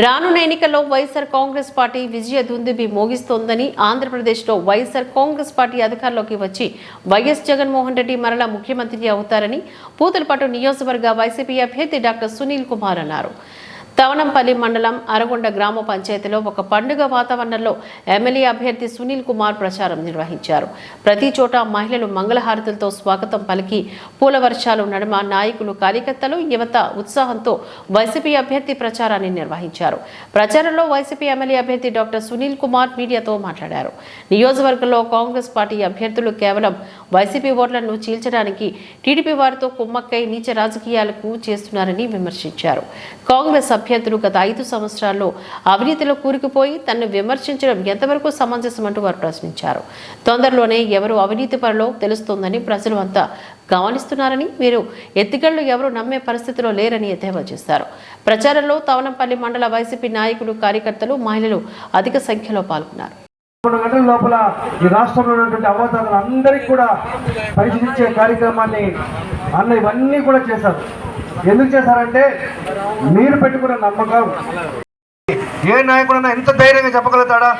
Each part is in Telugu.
రానున్న ఎన్నికల్లో వైఎస్ఆర్ కాంగ్రెస్ పార్టీ విజయ దుందుబి మోగిస్తోందని ఆంధ్రప్రదేశ్లో వైఎస్ఆర్ కాంగ్రెస్ పార్టీ అధికారంలోకి వచ్చి వైఎస్ జగన్మోహన్ రెడ్డి మరలా ముఖ్యమంత్రి అవుతారని పూతలపాటు నియోజకవర్గ వైసీపీ అభ్యర్థి డాక్టర్ సునీల్ కుమార్ అన్నారు. తవనంపల్లి మండలం అరగొండ గ్రామ పంచాయతీలో ఒక పండుగ వాతావరణంలో ఎమ్మెల్యే అభ్యర్థి సునీల్ కుమార్ ప్రచారం నిర్వహించారు. ప్రతి చోట మహిళలు మంగళహారతులతో స్వాగతం పలికి పూల వర్షాలు నడుమ నాయకులు కార్యకర్తలు యువత ఉత్సాహంతో వైసీపీ అభ్యర్థి ప్రచారాన్ని నిర్వహించారు. ప్రచారంలో వైసీపీ ఎమ్మెల్యే అభ్యర్థి డాక్టర్ సునీల్ కుమార్ మీడియాతో మాట్లాడారు. నియోజకవర్గంలో కాంగ్రెస్ పార్టీ అభ్యర్థులు కేవలం వైసీపీ ఓట్లను చీల్చడానికి టీడీపీ వారితో కుమ్మక్కై నీచ రాజకీయాలకు చేస్తున్నారని విమర్శించారు. కాంగ్రెస్ అభ్యర్థులు గత ఐదు సంవత్సరాల్లో అవినీతిలో కూరుకుపోయి తనను విమర్శించడం ఎంతవరకు సమంజసమంటూ వారు ప్రశ్నించారు. తొందరలోనే ఎవరు అవినీతి పరలో తెలుస్తోందని ప్రజలు అంతా గమనిస్తున్నారని మీరు ఎత్తిగళ్ళు ఎవరు నమ్మే పరిస్థితిలో లేరని ఎద్దేవా చేశారు. ప్రచారంలో తవనంపల్లి మండల వైసీపీ నాయకులు కార్యకర్తలు మహిళలు అధిక సంఖ్యలో పాల్గొన్నారు. మూడు గంటల లోపల ఈ రాష్ట్రంలో ఉన్నటువంటి అవతారాలు అందరికీ కూడా పరిశీలించే కార్యక్రమాన్ని అన్న ఇవన్నీ కూడా చేశారు. ఎందుకు చేశారంటే మీరు పెట్టుకున్న నమ్మకం. ఏ నాయకుడైనా ఎంత ధైర్యంగా చెప్పగలుగుతాడా?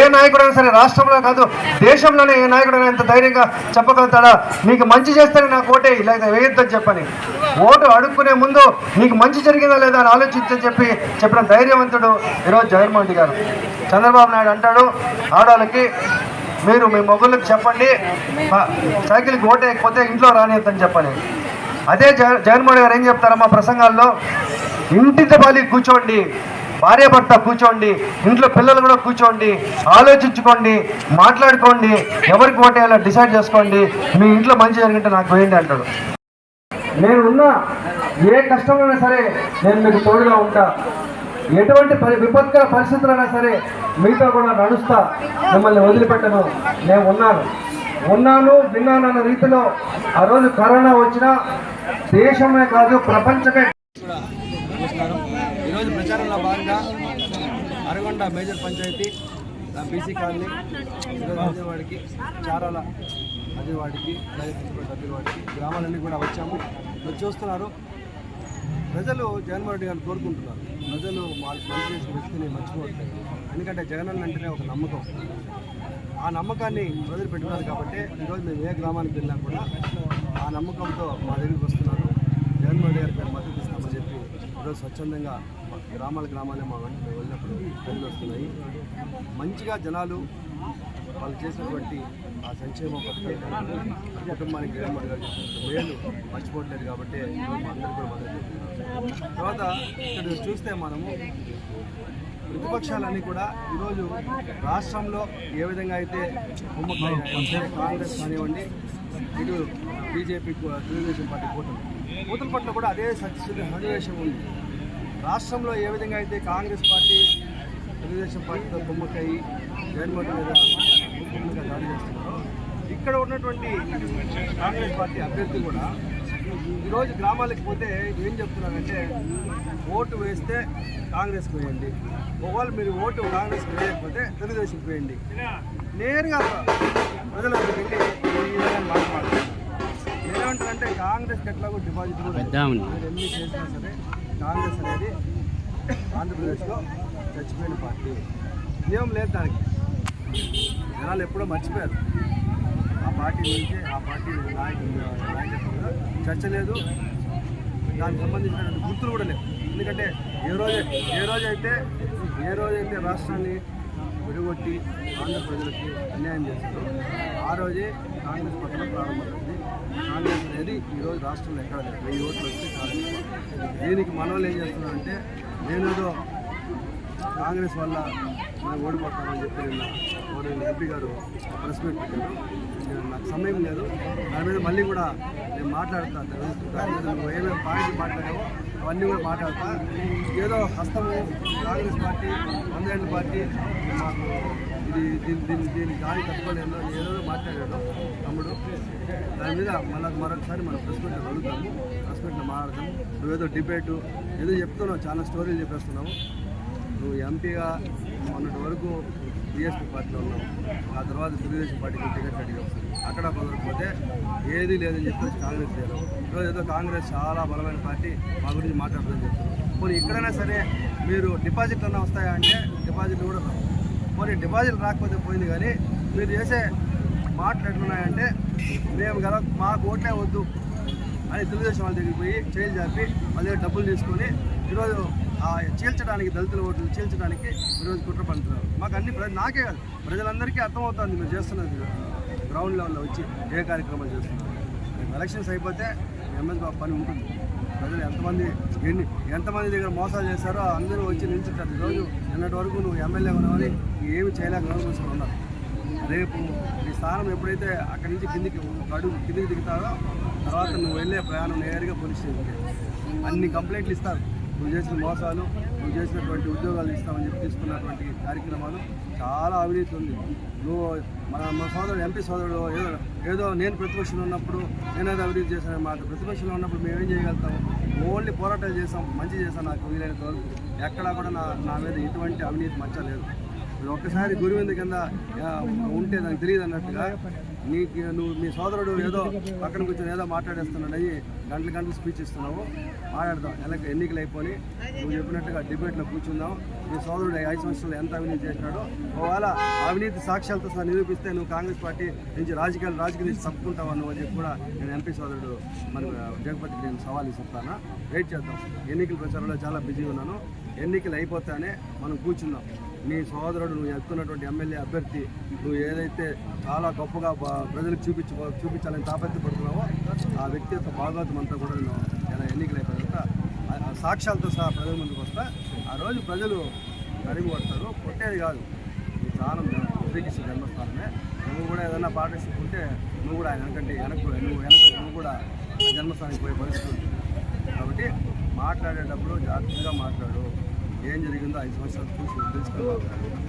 ఏ నాయకుడైనా సరే రాష్ట్రంలో కాదు దేశంలోనే ఏ నాయకుడైనా ఎంత ధైర్యంగా చెప్పగలుగుతాడా? నీకు మంచి చేస్తేనే నాకు ఓటే ఇలా వేయొద్దని చెప్పని. ఓటు అడుక్కునే ముందు నీకు మంచి జరిగిందా లేదా అని ఆలోచించని చెప్పి చెప్పిన ధైర్యవంతుడు ఈరోజు జగన్మోహన్ రెడ్డి గారు. చంద్రబాబు నాయుడు అంటాడు ఆడవాళ్ళకి మీరు మీ మొగ్గులకు చెప్పండి సైకిల్కి ఓటు ఇంట్లో రానియద్దని చెప్పని. అదే జగ జగన్మోహన్ గారు ఏం చెప్తారమ్మా ప్రసంగాల్లో? ఇంటితో బాలి కూర్చోండి భార్య భర్త కూర్చోండి ఇంట్లో పిల్లలు కూడా కూర్చోండి ఆలోచించుకోండి మాట్లాడుకోండి ఎవరికి ఓటేయాలో డిసైడ్ చేసుకోండి మీ ఇంట్లో మంచి జరిగింటే నాకు వేయండి అంటాడు. నేను ఉన్నా ఏ కష్టమైనా సరే నేను మీకు తోడుగా ఉంటా. ఎటువంటి పరి విపత్కర పరిస్థితులైనా సరే మీతో కూడా నడుస్తా మిమ్మల్ని వదిలిపెట్టను. నేను ఉన్నాను. ఉన్నాను విన్నాను అన్న రీతిలో ఆ రోజు కరోనా వచ్చినా దేశమే కాదు ప్రపంచమే. నమస్కారం. ఈరోజు ప్రచారంలో భాగంగా Aragonda major panchayat BC colony వాడికి చారాల అదివాడికి అదివాడికి గ్రామాలన్నీ కూడా వచ్చాము. మీరు చూస్తున్నారు ప్రజలు జగన్మోహన్ రెడ్డి గారు కోరుకుంటున్నారు. ప్రజలు వాళ్ళు పనిచేసిన వ్యక్తిని మర్చిపోతారు ఎందుకంటే జగన్ అంటేనే ఒక నమ్మకం. ఆ నమ్మకాన్ని ప్రజలు పెట్టుకున్నారు కాబట్టి ఈరోజు మేము ఏ గ్రామానికి వెళ్ళినా కూడా నమ్మకంతో మా దగ్గరికి వస్తున్నారు. జగన్మోహన్ రెడ్డి గారికి మేము మద్దతు ఇస్తామని చెప్పి ఈరోజు స్వచ్ఛందంగా మా గ్రామాల గ్రామాలే మా వెంటనే వెళ్ళినప్పుడు ప్రజలు వస్తున్నాయి. మంచిగా జనాలు వాళ్ళు చేసినటువంటి ఆ సంక్షేమ పథకాలు కుటుంబానికి జగన్మోహన్ గారు మేలు మర్చిపోవట్లేదు కాబట్టి అందరూ కూడా మద్దతు తర్వాత ఇక్కడ చూస్తే మనము ప్రతిపక్షాలన్నీ కూడా ఈరోజు రాష్ట్రంలో ఏ విధంగా అయితే కుమ్మకాయ కాంగ్రెస్ కానివ్వండి ఇటు బీజేపీ తెలుగుదేశం పార్టీ కూటమి కూతుల పట్ల కూడా అదే సత్యశుద్ధి సన్నివేశం ఉంది. రాష్ట్రంలో ఏ విధంగా అయితే కాంగ్రెస్ పార్టీ తెలుగుదేశం పార్టీతో కుమ్మక్కయ్యి జగన్మోహన్ మీద ముఖ్యంగా దాడి చేస్తున్నారో ఇక్కడ ఉన్నటువంటి కాంగ్రెస్ పార్టీ అభ్యర్థి కూడా ఈరోజు గ్రామాలకు పోతే ఏం చెప్తున్నారంటే ఓటు వేస్తే కాంగ్రెస్కి వేయండి. ఒకవేళ మీరు ఓటు కాంగ్రెస్కి వేయకపోతే తెలుగుదేశం వేయండి. నేరుగా ప్రజలకు వెళ్ళి ఈ విధంగా మాట్లాడుతున్నారు కాంగ్రెస్ ఎట్లాగో డిపాజిట్ కూడా ఎన్ని చేసినా సరే కాంగ్రెస్ అనేది ఆంధ్రప్రదేశ్లో చచ్చిపోయిన పార్టీ. నియమం లేదు దానికి. జనాలు ఎప్పుడో మర్చిపోయారు. ఆ పార్టీ గురించి ఆ పార్టీ నాయకులు నాయకత్వంలో చర్చ లేదు. దానికి సంబంధించినటువంటి గుర్తులు కూడా లేవు. ఎందుకంటే ఏ రోజు ఏ రోజైతే ఏ రోజైతే రాష్ట్రాన్ని విడగొట్టి ఆంధ్ర ప్రజలకి అన్యాయం చేశారో ఆ రోజే కాంగ్రెస్ పట్టణం ప్రారంభమైంది. కాంగ్రెస్ అనేది ఈరోజు రాష్ట్రంలో ఎక్కడ లేదు. వెయ్యి ఓట్లు వస్తే కాంగ్రెస్ దీనికి మనోళ్ళు ఏం చేస్తున్నారంటే నేనేదో కాంగ్రెస్ వల్ల మనం ఓడిపోతామని చెప్పి నిన్న మన ఎంపీ గారు ప్రెస్ మీట్ పెట్టారు. నాకు సమయం లేదు. దాని మీద మళ్ళీ కూడా నేను మాట్లాడతాను దాని మీద నువ్వు ఏమేమి పాయింట్లు మాట్లాడావో అవన్నీ కూడా మాట్లాడతా. ఏదో హస్తము కాంగ్రెస్ పార్టీ వందేళ్ళ పార్టీ మాకు ఇది దీని దీని దీని దాని తప్పలేదు ఏదో మాట్లాడాడు తమ్ముడు. దాని మీద మళ్ళీ మరొకసారి మనం ప్రెస్ మీట్లో అడుగుతాము. ప్రెస్ మీట్లో మాట్లాడతాము. నువ్వేదో డిబేటు ఏదో చెప్తున్నావు. చాలా స్టోరీలు చెప్పేస్తున్నావు. నువ్వు ఎంపీగా మొన్నటి వరకు బీఎస్పీ పార్టీలో ఉన్నావు. ఆ తర్వాత తెలుగుదేశం పార్టీకి టికెట్ అడిగావు అక్కడ కుదరకపోతే ఏది లేదని చెప్పేసి కాంగ్రెస్ చేరావు ఈరోజు ఏదో కాంగ్రెస్ చాలా బలమైన పార్టీ మా గురించి మాట్లాడుతుందని చెప్తున్నారు పోనీ ఎక్కడైనా సరే మీరు డిపాజిట్లు అన్నా వస్తాయా అంటే డిపాజిట్లు కూడా రావు. పోనీ డిపాజిట్ రాకపోతే పోయింది కానీ మీరు చేసే మాటలు ఎట్లున్నాయంటే మేము కదా మాకు ఓట్లే వద్దు అని తెలుగుదేశం వాళ్ళ దగ్గరికి పోయి చేయి చెప్పి వాళ్ళ దగ్గర డబ్బులు తీసుకొని ఈరోజు చీల్చడానికి దళితుల ఓట్లు చీల్చడానికి ఈరోజు కుట్ర పండుతున్నారు. మాకు అన్ని నాకే కాదు ప్రజలందరికీ అర్థమవుతుంది మీరు చేస్తున్నది. గ్రౌండ్ లెవెల్లో వచ్చి ఏ కార్యక్రమాలు చేస్తున్నారు. ఎలక్షన్స్ అయిపోతే ఎంఎస్ బాబు పని ఉంటుంది. ప్రజలు ఎంతమంది ఎన్ని ఎంతమంది దగ్గర మోసాలు చేశారో అందరూ వచ్చి నిలిచిస్తారు ఈరోజు నిన్నటి వరకు నువ్వు ఎమ్మెల్యే ఉన్నావని ఏమి చేయలేక నోరు ఉన్నారు. రేపు నీ స్థానం ఎప్పుడైతే అక్కడి నుంచి కిందికి అడుగు కిందికి దిగుతారో తర్వాత నువ్వు వెళ్ళే ప్రయాణం నేరుగా పోలీస్ స్టేషన్కి. అన్ని కంప్లైంట్లు ఇస్తారు. నువ్వు చేసిన మోసాలు నువ్వు చేసినటువంటి ఉద్యోగాలు ఇస్తామని చెప్పి తీసుకున్నటువంటి కార్యక్రమాలు చాలా అవినీతి ఉంది. నువ్వు మన మా సోదరుడు ఎంపీ సోదరుడు ఏదో ఏదో నేను ప్రతిపక్షంలో ఉన్నప్పుడు నేనేదో అవినీతి చేశాను మాట ప్రతిపక్షంలో ఉన్నప్పుడు మేము ఏం చేయగలుగుతాం ఓన్లీ పోరాటాలు చేసాం మంచి చేసాం నాకు వీలైనంత వరకు. ఎక్కడా కూడా నా నా మీద ఎటువంటి అవినీతి మచ్చ లేదు. ఒక్కసారి గురువింద కింద ఉంటే నాకు తెలియదు అన్నట్టుగా నీకు నువ్వు మీ సోదరుడు ఏదో పక్కన కూర్చొని ఏదో మాట్లాడేస్తున్నాడు అయ్యి గంటల గంటలు స్పీచ్ ఇస్తున్నావు. మాట్లాడదాం. ఎలక ఎన్నికలు అయిపోయి నువ్వు చెప్పినట్టుగా డిబేట్లో కూర్చుందాం. మీ సోదరుడు ఐదు సంవత్సరాలు ఎంత అవినీతి చేసినాడో. ఒకవేళ అవినీతి సాక్ష్యాలతో సహా నిరూపిస్తే నువ్వు కాంగ్రెస్ పార్టీ నుంచి రాజకీయాలు రాజకీయ నుంచి తప్పుకుంటావు నువ్వు అని చెప్పి కూడా నేను ఎంపీ సోదరుడు మన జగపతికి నేను సవాల్ ఇస్తాను వెయిట్ చేద్దాం. ఎన్నికల ప్రచారంలో చాలా బిజీగా ఉన్నాను. ఎన్నికలు అయిపోతానే మనం కూర్చుందాం. నీ సోదరుడు నువ్వు ఎత్తున్నటువంటి ఎమ్మెల్యే అభ్యర్థి నువ్వు ఏదైతే చాలా గొప్పగా బా- ప్రజలకు చూపించు చూపించాలని తాపత్రపడుతున్నావో ఆ వ్యక్తి యొక్క భాగవతం అంతా కూడా నేను ఇలా ఎన్నికలు అయిపోయిన తర్వాత ఆ- సాక్ష్యాలతో సహా ప్రజల ముందుకు వస్తా. ఆ రోజు ప్రజలు కరిగి పడతారు కొట్టేది కాదు. నీ స్థానం శ్రీకృష్ణ జన్మస్థానమే. నువ్వు కూడా ఏదైనా పార్ట్నర్షిప్ ఉంటే నువ్వు కూడా ఆయన వెనకంటే వెనక్కు నువ్వు వెనక నువ్వు కూడా ఆ జన్మస్థానానికి పోయే పరిస్థితి కాబట్టి మాట్లాడేటప్పుడు జాగ్రత్తగా మాట్లాడు. ఏం జరిగిందో ఐదు సంవత్సరాలు చూసి తెలుసుకోవాలి